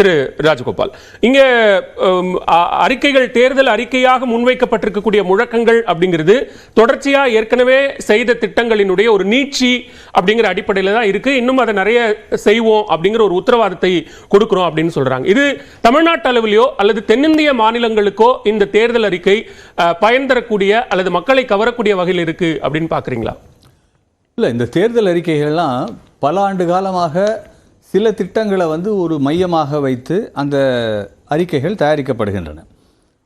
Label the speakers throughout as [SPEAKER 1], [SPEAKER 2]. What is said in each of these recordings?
[SPEAKER 1] திரு ராஜகோபால். இங்கே அறிக்கைகள் தேர்தல் அறிக்கையாக முன்வைக்கப்பட்டிருக்கக்கூடிய முழக்கங்கள் அப்படிங்கிறது தொடர்ச்சியா ஏற்கனவே செய்த திட்டங்களினுடைய ஒரு நீட்சி அப்படிங்கிற அடிப்படையில் தான் இருக்கு. இன்னும் அதை நிறைய செய்வோம் அப்படிங்கிற ஒரு உத்தரவாதத்தை கொடுக்கிறோம் அப்படின்னு சொல்றாங்க. இது தமிழ்நாட்டு அளவிலோ அல்லது தென்னிந்திய மாநிலங்களுக்கோ இந்த தேர்தல் அறிக்கை பயன் தரக்கூடிய அல்லது மக்களை கவரக்கூடிய வகையில் இருக்கு அப்படின்னு பாக்குறீங்களா
[SPEAKER 2] இல்லை இந்த தேர்தல் அறிக்கைகள்லாம் பல ஆண்டு காலமாக சில திட்டங்களை வந்து ஒரு மையமாக வைத்து அந்த அறிக்கைகள் தயாரிக்கப்படுகின்றன.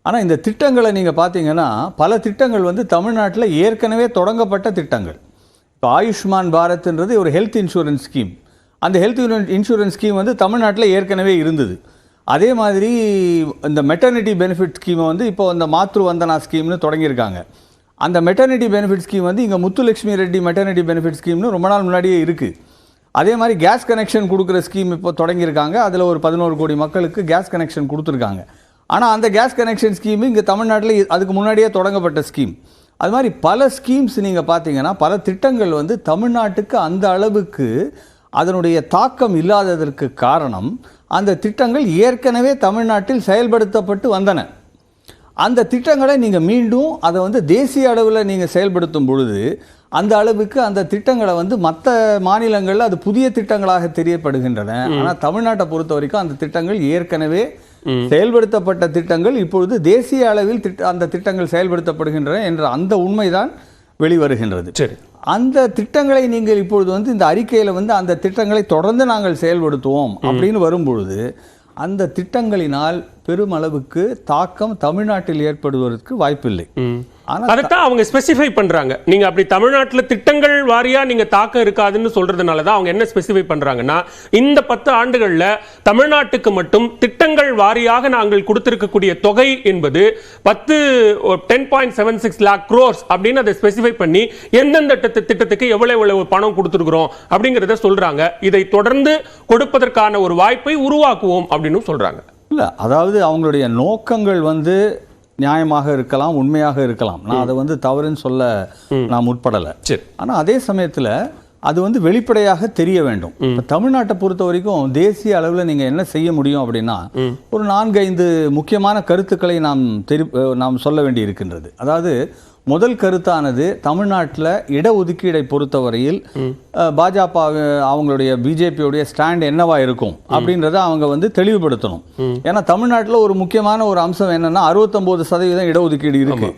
[SPEAKER 2] ஆனால் இந்த திட்டங்களை நீங்கள் பார்த்தீங்கன்னா பல திட்டங்கள் வந்து தமிழ்நாட்டில் ஏற்கனவே தொடங்கப்பட்ட திட்டங்கள். இப்போ ஆயுஷ்மான் பாரத்ன்றது ஒரு ஹெல்த் இன்சூரன்ஸ் ஸ்கீம் அந்த ஹெல்த் இன்சூரன்ஸ் ஸ்கீம் வந்து தமிழ்நாட்டில் ஏற்கனவே இருந்தது. அதே மாதிரி இந்த மெட்டர்னிட்டி பெனிஃபிட் ஸ்கீமை வந்து இப்போ அந்த மாத்ரு வந்தனா ஸ்கீம்னு தொடங்கியிருக்காங்க. அந்த மெட்டர்னிட்டி பெனிஃபிட் ஸ்கீம் வந்து இங்கே முத்துலட்சுமி ரெட்டி மெட்டர்னிட்டி பெனிஃபிட் ஸ்கீம்னு ரொம்ப நாள் முன்னாடியே இருக்குது அதே மாதிரி கேஸ் கனெக்ஷன் கொடுக்குற ஸ்கீம் இப்போ தொடங்கியிருக்காங்க. அதில் ஒரு பதினோரு கோடி மக்களுக்கு கேஸ் கனெக்ஷன் கொடுத்துருக்காங்க. ஆனால் அந்த கேஸ் கனெக்ஷன் ஸ்கீம் இங்கே தமிழ்நாட்டில் அதுக்கு முன்னாடியே தொடங்கப்பட்ட ஸ்கீம் அது மாதிரி பல ஸ்கீம்ஸ் நீங்கள் பார்த்தீங்கன்னா பல திட்டங்கள் வந்து தமிழ்நாட்டுக்கு அந்த அளவுக்கு அதனுடைய தாக்கம் இல்லாததற்கு காரணம் அந்த திட்டங்கள் ஏற்கனவே தமிழ்நாட்டில் செயல்படுத்தப்பட்டு வந்தன. அந்த திட்டங்களை நீங்கள் மீண்டும் அதை வந்து தேசிய அளவில் நீங்கள் செயல்படுத்தும் பொழுது அந்த அளவுக்கு அந்த திட்டங்களை வந்து மற்ற மாநிலங்களில் அது புதிய திட்டங்களாக தெரியப்படுகின்றன. ஆனால் தமிழ்நாட்டை பொறுத்த வரைக்கும் அந்த திட்டங்கள் ஏற்கனவே செயல்படுத்தப்பட்ட திட்டங்கள் இப்பொழுது தேசிய அளவில் திட்ட அந்த திட்டங்கள் செயல்படுத்தப்படுகின்றன என்ற அந்த உண்மைதான் வெளிவருகின்றது.
[SPEAKER 1] சரி.
[SPEAKER 2] அந்த திட்டங்களை நீங்கள் இப்பொழுது வந்து இந்த அறிக்கையில் வந்து அந்த திட்டங்களை தொடர்ந்து நாங்கள் செயல்படுத்துவோம் அப்படின்னு வரும்பொழுது அந்த திட்டங்களினால் பெருமளவுக்கு தாக்கம் தமிழ்நாட்டில் ஏற்படுவதற்கு வாய்ப்பில்லை.
[SPEAKER 1] அதைத்தான் அவங்க ஸ்பெசிஃபை பண்றாங்க. நீங்க அப்படி தமிழ்நாட்டுல திட்டங்கள் வாரியா நீங்க தாக்கம் இருக்காதுன்னு சொல்றதுனால தான் அவங்க என்ன ஸ்பெசிஃபை பண்றாங்கன்னா இந்த பத்து ஆண்டுகள்ல தமிழ்நாட்டுக்கு மட்டும் திட்டங்கள் வாரியாக நாங்கள் கொடுத்திருக்கக்கூடிய தொகை என்பது பத்து ten point seven six lakh crores அப்படின்னு அதை ஸ்பெசிஃபை பண்ணி எந்தெந்த திட்ட- திட்டத்துக்கு எவ்வளவு எவ்வளவு பணம் கொடுத்துருக்குறோம் அப்படிங்கிறத சொல்றாங்க. இதை தொடர்ந்து கொடுப்பதற்கான ஒரு வாய்ப்பை உருவாக்குவோம் அப்படின்னு சொல்றாங்க.
[SPEAKER 2] இல்லை அதாவது அவங்களுடைய நோக்கங்கள் வந்து நியாயமாக இருக்கலாம் உண்மையாக இருக்கலாம். நான் அதை வந்து தவறுன்னு சொல்ல நான் முற்படலை.
[SPEAKER 1] சரி.
[SPEAKER 2] ஆனால் அதே சமயத்தில் அது வந்து வெளிப்படையாக தெரிய வேண்டும். இப்போ தமிழ்நாட்டை பொறுத்த வரைக்கும் தேசிய அளவில் நீங்கள் என்ன செய்ய முடியும் அப்படின்னா ஒரு நான்கு ஐந்து முக்கியமான கருத்துக்களை நாம் தெரி நாம் சொல்ல வேண்டி இருக்கின்றது அதாவது முதல் கருத்தானது தமிழ்நாட்டில் இடஒதுக்கீடை பொறுத்தவரையில் பாஜக அவங்களுடைய பிஜேபியோடைய ஸ்டாண்ட் என்னவா இருக்கும் அப்படின்றத அவங்க வந்து தெளிவுபடுத்தணும். ஏன்னா தமிழ்நாட்டில் ஒரு முக்கியமான ஒரு அம்சம் என்னன்னா அறுபத்தொம்போது சதவீதம் இடஒதுக்கீடு இருக்கு.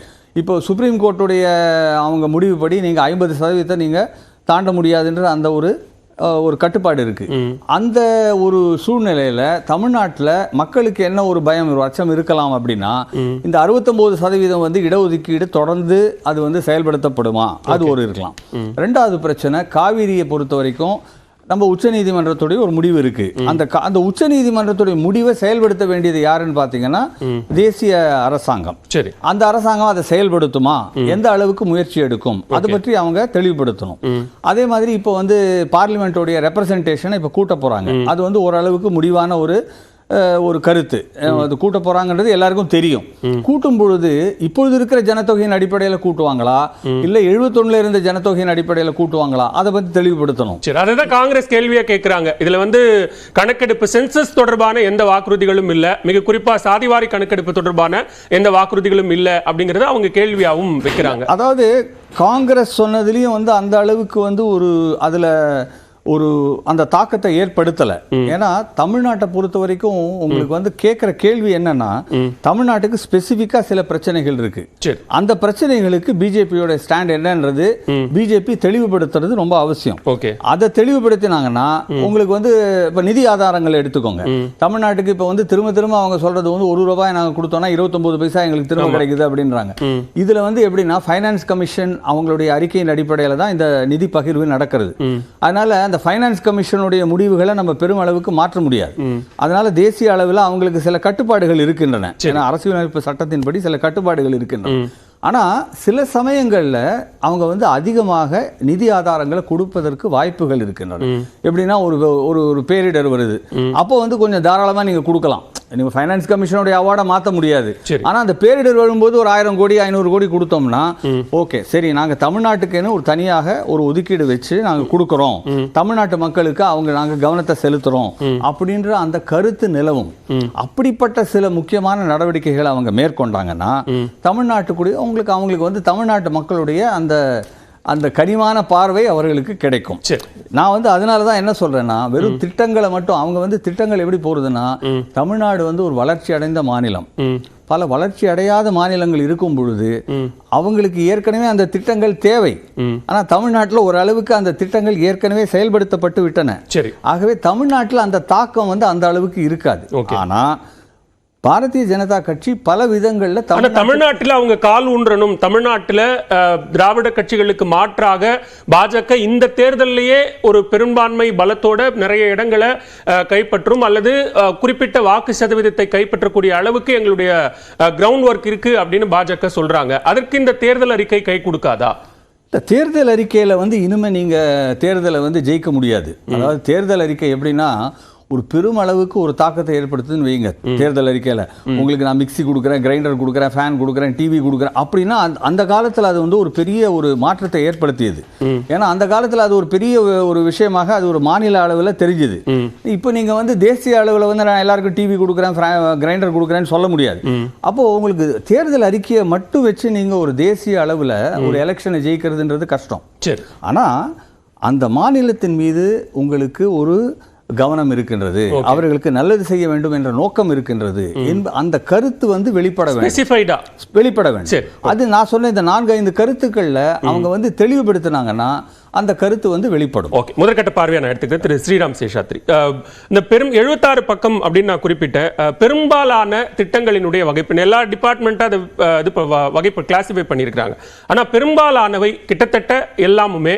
[SPEAKER 2] இப்போ சுப்ரீம் கோர்ட்டுடைய அவங்க முடிவுப்படி நீங்க ஐம்பது சதவீதத்தை நீங்க தாண்ட முடியாதுன்ற அந்த ஒரு ஒரு கட்டுப்பாடு இருக்கு. அந்த ஒரு சூழ்நிலையில தமிழ்நாட்டில் மக்களுக்கு என்ன ஒரு பயம் ஒரு அச்சம் இருக்கலாம் அப்படின்னா இந்த அறுபத்தொன்பது சதவீதம் வந்து இடஒதுக்கீடு தொடர்ந்து அது வந்து செயல்படுத்தப்படுமா? அது ஒரு இருக்கலாம். ரெண்டாவது பிரச்சனை காவிரியை பொறுத்த வரைக்கும் நம்ம உச்சநீதிமன்றத்துடைய ஒரு முடிவு இருக்கு. அந்த அந்த உச்சநீதிமன்றத்துடைய முடிவை செயல்படுத்த வேண்டியது யாருன்னு பார்த்தீங்கன்னா தேசிய அரசாங்கம்.
[SPEAKER 1] சரி.
[SPEAKER 2] அந்த அரசாங்கம் அதை செயல்படுத்துமா? எந்த அளவுக்கு முயற்சி எடுக்கும்? அதை பற்றி அவங்க தெளிவுபடுத்தணும். அதே மாதிரி இப்போ வந்து பார்லிமெண்ட்டோடைய ரெப்ரசன்டேஷனை இப்போ கூட்ட போறாங்க. அது வந்து ஓரளவுக்கு முடிவான ஒரு ஒரு கருத்து. அது கூட்ட போறாங்கன்றது எல்லாருக்கும் தெரியும். கூட்டும் பொழுது இப்பொழுது இருக்கிற ஜனத்தொகையின் அடிப்படையில் கூட்டுவாங்களா? இல்ல 71 இருந்த ஜனத்தொகையின் அடிப்படையில் கூட்டுவாங்களா? அதை பத்தி தெளிவுபடுத்தணும்.
[SPEAKER 1] சரி அதுதான் காங்கிரஸ் கேள்வியா கேட்கிறாங்க இதுல வந்து கணக்கெடுப்பு சென்சஸ் தொடர்பான எந்த வாக்குறுதிகளும் இல்ல. மிக குறிப்பா சாதிவாரி கணக்கெடுப்பு தொடர்பான எந்த வாக்குறுதிகளும் இல்ல அப்படிங்கறத அவங்க கேள்வியாவும் வைக்கிறாங்க.
[SPEAKER 2] அதாவது காங்கிரஸ் சொன்னதுலயும் வந்து அந்த அளவுக்கு வந்து ஒரு அதுல ஒரு அந்த தாக்கத்தை ஏற்படுத்தல. ஏன்னா தமிழ்நாட்டை பொறுத்த வரைக்கும் உங்களுக்கு வந்து கேட்குற கேள்வி என்னன்னா தமிழ்நாட்டுக்கு ஸ்பெசிஃபிக்கா சில பிரச்சனைகள் இருக்கு.
[SPEAKER 1] சரி.
[SPEAKER 2] அந்த பிரச்சனைகளுக்கு பிஜேபியோட ஸ்டாண்ட் என்னன்றது பிஜேபி தெளிவுபடுத்துறது ரொம்ப அவசியம்.
[SPEAKER 1] ஓகே.
[SPEAKER 2] அதை தெளிவுபடுத்தினாங்கன்னா உங்களுக்கு வந்து இப்ப நிதி ஆதாரங்களை எடுத்துக்கோங்க. தமிழ்நாட்டுக்கு இப்ப வந்து திரும்ப திரும்ப அவங்க சொல்றது வந்து ஒரு ரூபாய் நாங்க கொடுத்தோம்னா 29 பைசா எங்களுக்கு திரும்ப கிடைக்குது அப்படின்றாங்க. இதுல வந்து எப்படின்னா ஃபைனான்ஸ் கமிஷன் அவங்களுடைய அறிக்கையின் அடிப்படையில தான் இந்த நிதி பகிர்வு நடக்கிறது. அதனால அந்த ஃபைனான்ஸ் கமிஷனுடைய முடிவுகளை நம்ம பெருமளவுக்கு மாற்ற முடியாது. அதனால தேசிய அளவில் அவங்களுக்கு சில கட்டுப்பாடுகள் இருக்கின்றன. ஏன்னா அரசியலமைப்பு சட்டத்தின்படி சில கட்டுப்பாடுகள் இருக்கின்றன. ஆனா சில சமயங்கள்ல அவங்க வந்து அதிகமாக நிதி ஆதாரங்களை கொடுப்பதற்கு வாய்ப்புகள் இருக்கின்றன. எப்படின்னா ஒரு ஒரு ஒரு பேரிடர் வருது. அப்போ வந்து கொஞ்சம் தாராளமா நீங்க கொடுக்கலாம். நீங்க ஃபைனான்ஸ் கமிஷனுடைய அவார்டை மாற்ற முடியாது.
[SPEAKER 1] சரி.
[SPEAKER 2] ஆனா அந்த பேரிடர் வரும்போது ஒரு ஆயிரம் கோடி ஐநூறு கோடி கொடுத்தோம்னா ஓகே சரி நாங்க தமிழ்நாட்டுக்குன்னு ஒரு தனியாக ஒரு ஒதுக்கீடு வச்சு நாங்க கொடுக்குறோம். தமிழ்நாட்டு மக்களுக்கு அவங்க நாங்க கவனத்தை செலுத்துறோம். அப்படின்ற அந்த கருத்து நிலவும். அப்படிப்பட்ட சில முக்கியமான நடவடிக்கைகளை அவங்க மேற்கொண்டாங்கன்னா தமிழ்நாட்டுக்குடைய உங்களுக்கு அவங்களுக்கு வந்து தமிழ்நாட்டு மக்களுடைய அந்த அந்த கனிவான பார்வை அவர்களுக்கு கிடைக்கும்.
[SPEAKER 1] சரி.
[SPEAKER 2] நான் வந்து அதனால தான் என்ன சொல்றேன்னா வெறும் திட்டங்களை மட்டும் அவங்க வந்து திட்டங்கள் எப்படி போறதுன்னா தமிழ்நாடு வந்து ஒரு வளர்ச்சி அடைந்த மாநிலம். பல வளர்ச்சி அடையாத மாநிலங்கள் இருக்கும் பொழுது அவங்களுக்கு ஏற்கனவே அந்த திட்டங்கள் தேவை.
[SPEAKER 1] ம்.
[SPEAKER 2] ஆனா தமிழ்நாட்டுல ஓரளவுக்கு அந்த திட்டங்கள் ஏற்கனவே செயல்படுத்தப்பட்டு விட்டன.
[SPEAKER 1] சரி.
[SPEAKER 2] ஆகவே தமிழ்நாட்டுல அந்த தாக்கம் வந்து அந்த அளவுக்கு இருக்காது.
[SPEAKER 1] Okay.
[SPEAKER 2] பாரதிய ஜனதா கட்சி பல விதங்கள்ல
[SPEAKER 1] தமிழ்நாட்டுல அவங்க கால் ஊன்றணும். தமிழ்நாட்டுல திராவிட கட்சிகளுக்கு மாற்றாக பாஜக இந்த தேர்தலிலேயே ஒரு பெரும்பான்மை பலத்தோட நிறைய இடங்களை கைப்பற்றும் அல்லது குறிப்பிட்ட வாக்கு சதவீதத்தை கைப்பற்றக்கூடிய அளவுக்கு எங்களுடைய கிரவுண்ட் ஒர்க் இருக்கு அப்படின்னு பாஜக சொல்றாங்க. அதற்கு இந்த தேர்தல் அறிக்கை கை கொடுக்காதா?
[SPEAKER 2] இந்த தேர்தல் அறிக்கையில வந்து இனிமே நீங்க தேர்தலை வந்து ஜெயிக்க முடியாது. அதாவது தேர்தல் அறிக்கை எப்படின்னா ஒரு பெரும் அளவுக்கு ஒரு தாக்கத்தை ஏற்படுத்துதுன்னு வைங்க தேர்தல் அறிக்கையில. உங்களுக்கு நான் மிக்ஸி கொடுக்குறேன் கிரைண்டர் கொடுக்குறேன் ஃபேன் கொடுக்குறேன் டிவி கொடுக்குறேன் அப்படின்னா அந்த- காலத்துல அது வந்து ஒரு பெரிய ஒரு மாற்றத்தை ஏற்படுத்தியது. ஏன்னா அந்த காலத்துல அது ஒரு பெரிய ஒரு விஷயமாக அது ஒரு மாநில அளவுல தெரிஞ்சுது. இப்போ நீங்க வந்து தேசிய அளவுல வந்து நான் எல்லாருக்கும் டிவி கொடுக்குறேன் கிரைண்டர் கொடுக்குறேன்னு சொல்ல முடியாது. அப்போ உங்களுக்கு தேர்தல் அறிக்கையை மட்டும் வச்சு நீங்க ஒரு தேசிய அளவுல ஒரு எலெக்ஷனை ஜெயிக்கிறதுன்றது கஷ்டம்.
[SPEAKER 1] சரி.
[SPEAKER 2] ஆனா அந்த மாநிலத்தின் மீது உங்களுக்கு ஒரு கவனம் இருக்கின்றது. அவர்களுக்கு நல்லது செய்ய வேண்டும் என்ற நோக்கம் இருக்கின்றது. அந்த கருத்து வந்து வெளிப்பட வேண்டும். வெளிப்பட வேண்டும்.
[SPEAKER 1] சரி.
[SPEAKER 2] அது நான் சொன்ன இந்த நான்கு ஐந்து கருத்துக்கள்ல அவங்க வந்து தெளிவுபடுத்தினாங்கன்னா அந்த கருத்து வந்து வெளிப்படும்.
[SPEAKER 1] ஓகே முதற்கட்ட பார்வையை நான் எடுத்துக்கிறேன். திரு ஸ்ரீராம் சேஷாத்ரி. இந்த பெரும் எழுபத்தாறு பக்கம் அப்படின்னு நான் குறிப்பிட்டேன் பெரும்பாலான திட்டங்களினுடைய வகைப்பு எல்லா டிபார்ட்மெண்ட்டாக அது இது வகைப்பு கிளாசிஃபை பண்ணியிருக்கிறாங்க. ஆனால் பெரும்பாலானவை கிட்டத்தட்ட எல்லாமுமே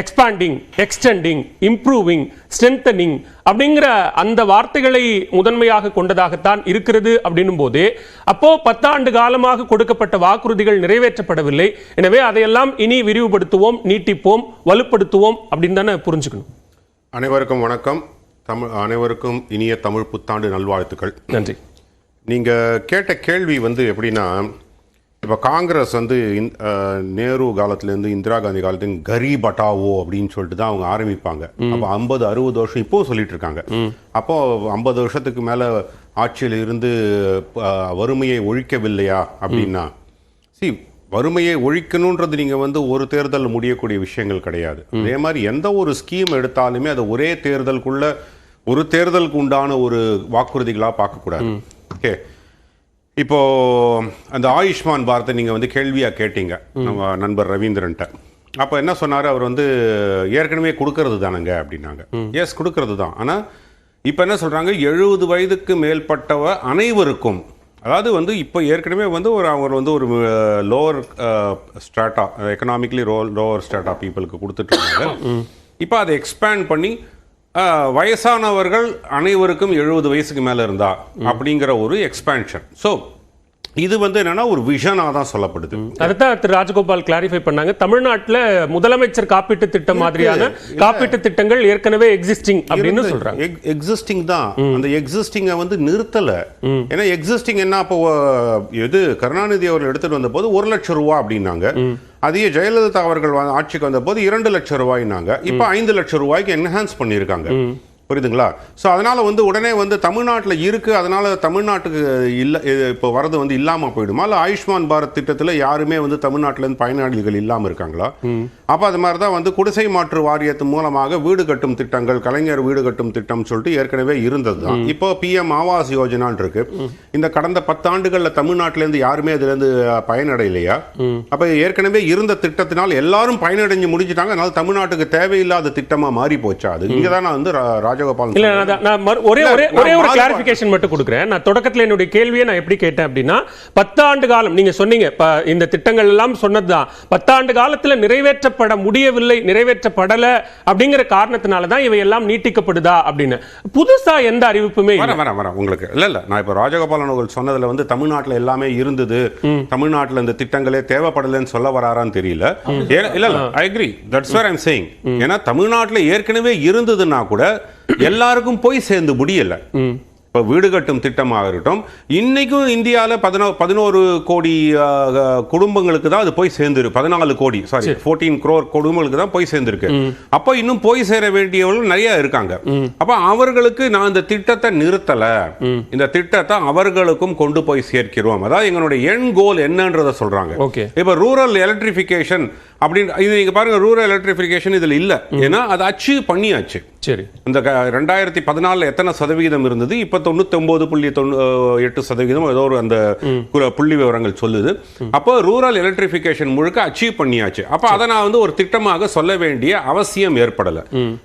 [SPEAKER 1] எக்ஸ்பாண்டிங் எக்ஸ்டெண்டிங் இம்ப்ரூவிங் ஸ்ட்ரென்தனிங் அப்படிங்கிற அந்த வார்த்தைகளை முதன்மையாக கொண்டதாகத்தான் இருக்கிறது அப்படின்னும் போதே அப்போ பத்தாண்டு காலமாக கொடுக்கப்பட்ட வாக்குறுதிகள் நிறைவேற்றப்படவில்லை. எனவே அதையெல்லாம் இனி விரிவுபடுத்துவோம் நீட்டிப்போம் வலுப்படுத்துவோம் அப்படின்னு தானே புரிஞ்சுக்கணும்.
[SPEAKER 3] அனைவருக்கும் வணக்கம். தமிழ் அனைவருக்கும் இனிய தமிழ் புத்தாண்டு நல்வாழ்த்துக்கள்.
[SPEAKER 1] நன்றி.
[SPEAKER 3] நீங்க கேட்ட கேள்வி வந்து எப்படின்னா இப்போ காங்கிரஸ் வந்து நேரு காலத்துலேருந்து இந்திரா காந்தி காலத்துலேருந்து கரீப் அட்டாவோ அப்படின்னு சொல்லிட்டு தான் அவங்க ஆரம்பிப்பாங்க. அப்போ ஐம்பது அறுபது வருஷம் இப்போவும் சொல்லிட்டு இருக்காங்க. அப்போ ஐம்பது வருஷத்துக்கு மேலே ஆட்சியில் இருந்து வறுமையை ஒழிக்கவில்லையா அப்படின்னா? சி வறுமையை ஒழிக்கணுன்றது நீங்கள் வந்து ஒரு தேர்தல் முடியக்கூடிய விஷயங்கள் கிடையாது. அதே மாதிரி எந்த ஒரு ஸ்கீம் எடுத்தாலுமே அதை ஒரே தேர்தலுக்குள்ள ஒரு தேர்தலுக்கு உண்டான ஒரு வாக்குறுதிகளாக பார்க்கக்கூடாது. ஓகே. இப்போ அந்த ஆயுஷ்மான் பாரத்தை நீங்கள் வந்து கேள்வியாக கேட்டீங்க நம்ம நண்பர் ரவீந்திரன்ட்ட. அப்போ என்ன சொன்னார்? அவர் வந்து ஏற்கனவே கொடுக்கறது தானங்க அப்படின்னாங்க. எஸ் கொடுக்கறது தான். ஆனால் இப்போ என்ன சொல்கிறாங்க எழுபது வயதுக்கு மேற்பட்டவ அனைவருக்கும் அதாவது வந்து இப்போ ஏற்கனவே வந்து ஒரு அவர் வந்து ஒரு lower strata economically low lower strata பீப்புளுக்கு கொடுத்துட்டு இருந்தாங்க. இப்போ அதை எக்ஸ்பேண்ட் பண்ணி வயசானவர்கள் அனைவருக்கும் எழுபது வயசுக்கு மேலே இருந்தா அப்படிங்கிற ஒரு எக்ஸ்பேன்ஷன் ஸோ இது வந்து என்னன்னா ஒரு விஷனாக தான் சொல்லப்படுது.
[SPEAKER 1] அதைத்தான் திரு ராஜகோபால் கிளாரிஃபை பண்ணாங்க. தமிழ்நாட்டுல முதலமைச்சர் காப்பீட்டு திட்டம் மாதிரியான காப்பீட்டு திட்டங்கள் ஏற்கனவே எக்ஸிஸ்டிங் அப்படின்னு சொல்றாங்க.
[SPEAKER 3] எக்ஸிஸ்டிங் தான். அந்த எக்ஸிஸ்டிங்கை வந்து நிறுத்தல. ஏன்னா எக்ஸிஸ்டிங் என்ன அப்போ இது கருணாநிதி அவர்கள் எடுத்துட்டு வந்த போது ஒரு லட்சம் ரூபா அப்படின்னாங்க. அதையே ஜெயலலிதா அவர்கள் ஆட்சிக்கு வந்த போது இரண்டு லட்சம் ரூபாய்னாங்க. இப்போ ஐந்து லட்சம் ரூபாய்க்கு என்ஹான்ஸ் பண்ணியிருக்காங்க. புரியுதுங்களா? ஸோ அதனால வந்து உடனே வந்து தமிழ்நாட்டில் இருக்கு. அதனால தமிழ்நாட்டுக்கு இல்லை இப்போ வரது வந்து இல்லாமல் போயிடுமா? இல்லை ஆயுஷ்மான் பாரத் திட்டத்தில் யாருமே வந்து தமிழ்நாட்டிலேருந்து பயனாளிகள் இல்லாமல் இருக்காங்களா? அப்போ அது மாதிரி தான் வந்து குடிசை மாற்று வாரியத்து மூலமாக வீடு கட்டும் திட்டங்கள் கலைஞர் வீடு கட்டும் திட்டம் சொல்லிட்டு ஏற்கனவே இருந்தது தான் இப்போ பிஎம் ஆவாஸ் யோஜனான் இருக்கு. இந்த கடந்த பத்தாண்டுகளில் தமிழ்நாட்டிலேருந்து யாருமே இதுலேருந்து பயனடையலையா? அப்போ ஏற்கனவே இருந்த திட்டத்தினால் எல்லாரும் பயனடைஞ்சு முடிஞ்சிட்டாங்க. அதனால தமிழ்நாட்டுக்கு தேவையில்லாத திட்டமா மாறி போச்சா. அது இங்கே தான் நான் வந்து ராஜகோபாலன்
[SPEAKER 1] இல்ல. நான் ஒரே ஒரே ஒரே ஒரு கிளாரிபிகேஷன் மட்டும் கொடுக்குறேன். நான் தொடக்கத்துல என்னுடைய கேள்வியை நான் எப்படி கேட்டேன் அப்படின்னா பத்தாண்டு காலம் நீங்க சொன்னீங்க இந்த திட்டங்கள் எல்லாம் சொன்னதுதான். பத்தாண்டு காலத்துல நிறைவேற்றப்பட முடியவில்லை நிறைவேற்றப்படல அப்படிங்கிற காரணத்தினால தான் இவை எல்லாம் நீட்டிக்கப்படுதா அப்படின்னு. புதுசா எந்த அறிவிப்புமே
[SPEAKER 3] வரேன் வரேன் உங்களுக்கு. இல்ல இல்ல நான் இப்போ ராஜகோபாலன் அவர்கள் சொன்னதுல வந்து தமிழ்நாட்டுல எல்லாமே இருந்தது. தமிழ்நாட்டுல இந்த திட்டங்களே தேவைப்படலைன்னு சொல்ல வராரான்னு தெரியல. இல்ல இல்ல I agree that's where I'm saying ஏன்னா தமிழ்நாட்டுல ஏற்கனவே இருந்ததுன்னா கூட எல்லாருக்கும் போய் சேர்ந்து முடியல. இப்போ வீடு கட்டும் திட்டமாக இருக்கட்டும் இன்னைக்கும் இந்தியாவில் பதினோ பதினோரு கோடி குடும்பங்களுக்கு தான் அது போய் சேர்ந்துருக்கு. பதினாலு கோடி சாரி. ஃபோர்டீன் crore குடும்பங்களுக்கு தான் போய் சேர்ந்துருக்கு. அப்போ இன்னும் போய் சேர வேண்டியவர்கள் நிறைய இருக்காங்க. அப்போ அவர்களுக்கு நான் இந்த திட்டத்தை நிறுத்தல. இந்த திட்டத்தை அவர்களுக்கும் கொண்டு போய் சேர்க்கிறோம். அதாவது எங்களுடைய எண் கோல் என்னன்றதை சொல்றாங்க.
[SPEAKER 1] Okay.
[SPEAKER 3] இப்போ ரூரல் எலக்ட்ரிஃபிகேஷன் அப்படின்னு இது நீங்க பாருங்க ரூரல் எலக்ட்ரிஃபிகேஷன் இதுல இல்ல. ஏன்னா அதை அச்சீவ் பண்ணியாச்சு.
[SPEAKER 1] சரி.
[SPEAKER 3] இந்த க- ரெண்டாயிரத்தி பதினாலில் எத்தனை சதவிகிதம் இருந்தது? இப்போ தொண்ணூத்தி ஒன்பது புள்ளி தொண்ணூ எட்டு சதவிகிதம் ஏதோ ஒரு அந்த புள்ளி விவரங்கள் சொல்லுது. அப்போ ரூரல் எலக்ட்ரிஃபிகேஷன் முழுக்க அச்சீவ் பண்ணியாச்சு. அப்போ அதை நான் வந்து ஒரு திட்டமாக சொல்ல வேண்டிய அவசியம் ஏற்படலை.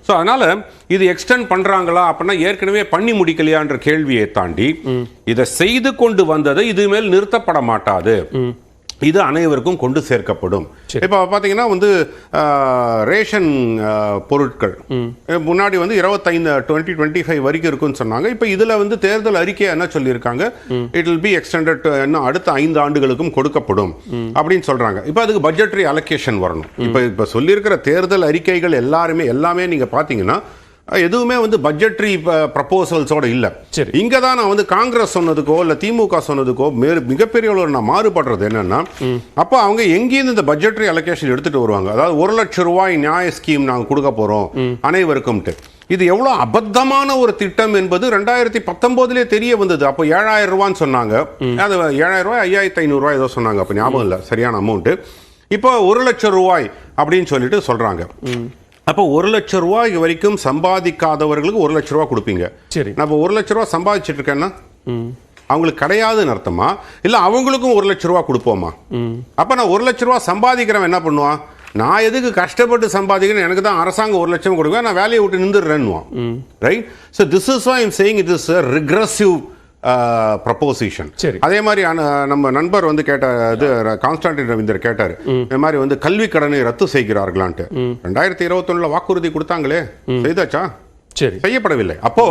[SPEAKER 3] ஸோ அதனால இது எக்ஸ்டெண்ட் பண்றாங்களா அப்படின்னா ஏற்கனவே பண்ணி முடிக்கலையான்ற கேள்வியை தாண்டி இதை செய்து கொண்டு வந்ததை இது மேல் நிறுத்தப்பட மாட்டாது. இது அனைவருக்கும் கொண்டு சேர்க்கப்படும். இப்போ பார்த்தீங்கன்னா வந்து ரேஷன் பொருட்கள். முன்னாடி வந்து இருபத்தைந்து டுவெண்ட்டி டுவெண்ட்டி ஃபைவ் வரைக்கும் இருக்குன்னு சொன்னாங்க. இப்போ இதில் வந்து தேர்தல் அறிக்கை என்ன சொல்லியிருக்காங்க? இட் வில் பி எக்ஸ்டெண்டட் இன்னும் அடுத்த ஐந்து ஆண்டுகளுக்கும் கொடுக்கப்படும் அப்படின்னு சொல்றாங்க. இப்போ அதுக்கு பட்ஜெட்டரி அலோகேஷன் வரணும். இப்போ இப்போ சொல்லியிருக்கிற தேர்தல் அறிக்கைகள் எல்லாருமே எல்லாமே நீங்கள் பார்த்தீங்கன்னா எதுவுமே வந்து பட்ஜெட்டரி ப்ரப்போசல்ஸோட இல்ல.
[SPEAKER 1] சரி.
[SPEAKER 3] இங்க தான் நான் வந்து காங்கிரஸ் சொன்னதுக்கோ இல்ல திமுக சொன்னதுக்கோ மிகப்பெரிய ஒரு நான் மாறுபடுறது என்னன்னா அப்போ அவங்க எங்கேருந்து இந்த பட்ஜெட்டரி அலோகேஷன் எடுத்துட்டு வருவாங்க? அதாவது ஒரு லட்சம் ரூபாய் நியாய ஸ்கீம் நாங்க கொடுக்க போறோம் அனைவருக்கும்ட்டு. இது எவ்வளவு அபத்தமான ஒரு திட்டம் என்பது ரெண்டாயிரத்தி பத்தொன்பதுலேயே தெரிய வந்தது. அப்போ ஏழாயிரம் ரூபான்னு சொன்னாங்க. அது ஏழாயிரம் ரூபாய் ஐயாயிரத்தி ஐநூறு ரூபாய் ஏதோ சொன்னாங்க. அப்போ ஞாபகம் இல்லை. சரியான அமௌண்ட் இப்போ ஒரு லட்சம் ரூபாய் அப்படின்னு சொல்லிட்டு சொல்றாங்க. அப்போ ஒரு லட்சம் ரூபாய் வரைக்கும் சம்பாதிக்காதவர்களுக்கு ஒரு லட்ச ரூபாய் கொடுப்பீங்க.
[SPEAKER 1] சரி.
[SPEAKER 3] நான் இப்போ ஒரு லட்ச ரூபாய் சம்பாதிச்சிட்டு இருக்கேன்னா அவங்களுக்கு கிடையாதுன்னு அர்த்தமா? இல்ல அவங்களுக்கும் ஒரு லட்ச ரூபாய் கொடுப்போமா? அப்ப நான் ஒரு லட்ச ரூபாய் சம்பாதிக்கிறவன் என்ன பண்ணுவான்? நான் எதுக்கு கஷ்டப்பட்டு சம்பாதிக்கிறேன் எனக்கு தான் அரசாங்கம் ஒரு லட்சம் கொடுக்குவேன் நான் வேலையை விட்டு நின்றுடுறேன்னுவான். Right so this is I am saying it is regressive proposition
[SPEAKER 1] சரி.
[SPEAKER 3] அதே மாதிரி நம்ம நண்பர் வந்து கேட்ட இது கான்ஸ்டான்டின் ரவீந்தர் கேட்டாரு. இந்த மாதிரி வந்து கல்வி கடனை ரத்து செய்கிறார்களான்ட்டு. ரெண்டாயிரத்தி இருபத்தொன்னுல வாக்குறுதி கொடுத்தாங்களே. செய்தாச்சா?
[SPEAKER 1] சரி.
[SPEAKER 3] செய்யப்படவில்லை. அப்போ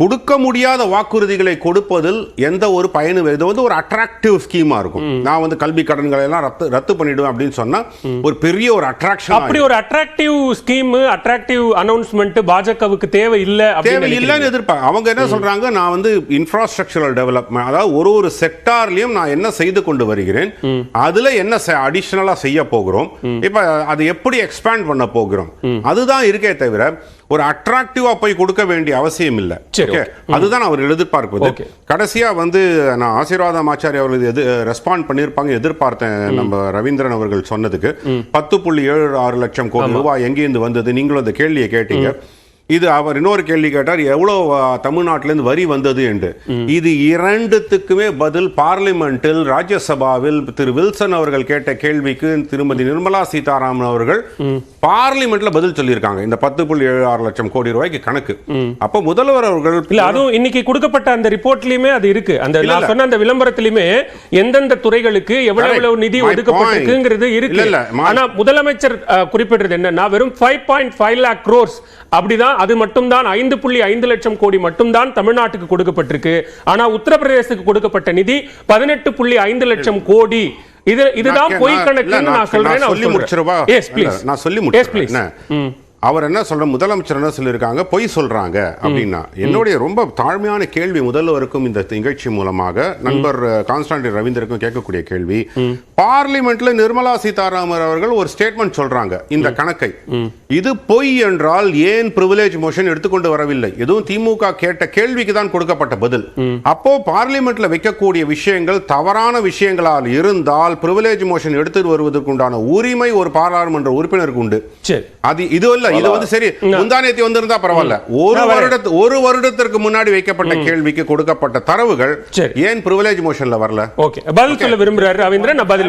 [SPEAKER 3] கொடுக்க முடியாத வாக்குறுதிகளை கொடுப்பதில் எந்த ஒரு பயனும். இது வந்து ஒரு அட்ராக்டிவ் ஸ்கீமா இருக்கும். நான் வந்து கல்வி கடன்களை எல்லாம் ரத்து ரத்து பண்ணிடுவேன் அப்படின்னு சொன்னா ஒரு பெரிய ஒரு அட்ராக்ஷன்
[SPEAKER 1] அப்படி ஒரு அட்ராக்டிவ் ஸ்கீம் அட்ராக்டிவ் அனௌன்ஸ்மெண்ட் பாஜகவுக்கு தேவை இல்ல
[SPEAKER 3] தேவை இல்லைன்னு எதிர்ப்பாங்க அவங்க என்ன சொல்றாங்க? நான் வந்து இன்ஃப்ராஸ்ட்ரக்சரல் டெவலப்மெண்ட் அதாவது ஒரு ஒரு செக்டார்லயும் நான் என்ன செய்து கொண்டு வருகிறேன் அதுல என்ன அடிஷனலா செய்ய போகிறோம் இப்ப அது எப்படி எக்ஸ்பேண்ட் பண்ண போகிறோம் அதுதான் இருக்கே தவிர ஒரு அட்ராக்டிவா போய் கொடுக்க வேண்டிய அவசியம் இல்லை Okay? அதுதான் அவர் எதிர்பார்ப்பது. கடைசியா வந்து நான் ஆசீர்வாதம் ஆச்சாரி அவர்கள் எது ரெஸ்பாண்ட் பண்ணியிருப்பாங்க எதிர்பார்த்தேன் நம்ம ரவீந்திரன் அவர்கள் சொன்னதுக்கு. பத்து புள்ளி ஏழு ஆறு லட்சம் கோடி ரூபாய் எங்கேருந்து வந்தது? நீங்களும் அந்த கேள்வியை கேட்டீங்க. இது அவர் இன்னொரு கேள்வி கேட்டார் எவ்வளவு ஆ, தமிழ்நாட்டிலிருந்து வரி வந்தது? என்று. இது இரண்டுத்துக்குமே பதில் பார்லிமெண்டில் ராஜ்யசபாவில் திரு வில்சன் அவர்கள் கேட்ட கேள்விக்கு திருமதி நிர்மலா சீதாராமன் அவர்கள் பார்லிமெண்ட்ல பதில் சொல்லியிருக்காங்க. இந்த பத்து புள்ளி ஏழு ஆறு லட்சம் கோடி ரூபாய்க்கு கணக்கு. அப்போ முதல்வர் அவர்கள்
[SPEAKER 1] இல்ல அதுவும் இன்னைக்கு கொடுக்கப்பட்ட அந்த ரிப்போர்ட்லயுமே அது இருக்கு. அந்த நான். சொன்ன அந்த விளம்பரத்திலுமே எந்தெந்த துறைகளுக்கு எவ்வளவு. எவ்வளவு நிதி ஒதுக்கப்பட்டிருக்குங்கிறது. இருக்கு. ஆனா முதலமைச்சர் குறிப்பிடுறது என்னன்னா வெறும் five point five lakh crores அப்படிதான் அது மட்டும்தான் ஐந்து புள்ளி ஐந்து லட்சம் கோடி மட்டும்தான் தமிழ்நாட்டுக்கு கொடுக்கப்பட்டிருக்கு. ஆனா உத்தரப்பிரதேசத்துக்கு கொடுக்கப்பட்ட நிதி பதினெட்டு புள்ளி ஐந்து லட்சம் கோடி. இது இதுதான் பொய் கணக்குன்னு நான் சொல்றேன்.
[SPEAKER 3] சொல்லி முடிச்சிருவா
[SPEAKER 1] எஸ் ப்ளீஸ்
[SPEAKER 3] நான் சொல்லி முடிச்சிருவேன்? அவர் என்ன சொல்ற முதலமைச்சர் என்ன சொல்லியிருக்காங்க பொய் சொல்றாங்க அப்படின்னா. என்னுடைய ரொம்ப தாழ்மையான கேள்வி முதல்வருக்கும் இந்த நிகழ்ச்சி மூலமாக நண்பர் கான்ஸ்டாண்டின் ரவீந்தருக்கும் கேட்கக்கூடிய கேள்வி. பார்லிமெண்ட்ல நிர்மலா சீதாராமன் அவர்கள் ஒரு ஸ்டேட்மெண்ட் சொல்றாங்க இந்த கணக்கை. இது பொய் என்றால் ஏன் பிரிவிலேஜ் மோஷன் எடுத்துக்கொண்டு வரவில்லை? எதுவும் திமுக கேட்ட கேள்விக்கு தான் கொடுக்கப்பட்ட பதில். அப்போ பார்லிமெண்ட்ல வைக்கக்கூடிய விஷயங்கள் தவறான விஷயங்களால் இருந்தால் பிரிவிலேஜ் மோஷன் எடுத்துட்டு வருவதற்குண்டான உரிமை ஒரு பாராளுமன்ற உறுப்பினருக்கு உண்டு. அது இது இல்ல இது வந்து சரி முந்தானேத்தி வந்திருந்தா பரவாயில்ல. ஒரு. வருடத்து ஒரு வருடத்திற்கு முன்னாடி வைக்கப்பட்ட கேள்விக்கு கொடுக்கப்பட்ட தரவுகள். ஏன் பிரிவிலேஜ் மோஷன்ல வரல?
[SPEAKER 1] ஓகே. பதில் சொல்ல விரும்புறாரு ரவீந்திரன் நான் பதில்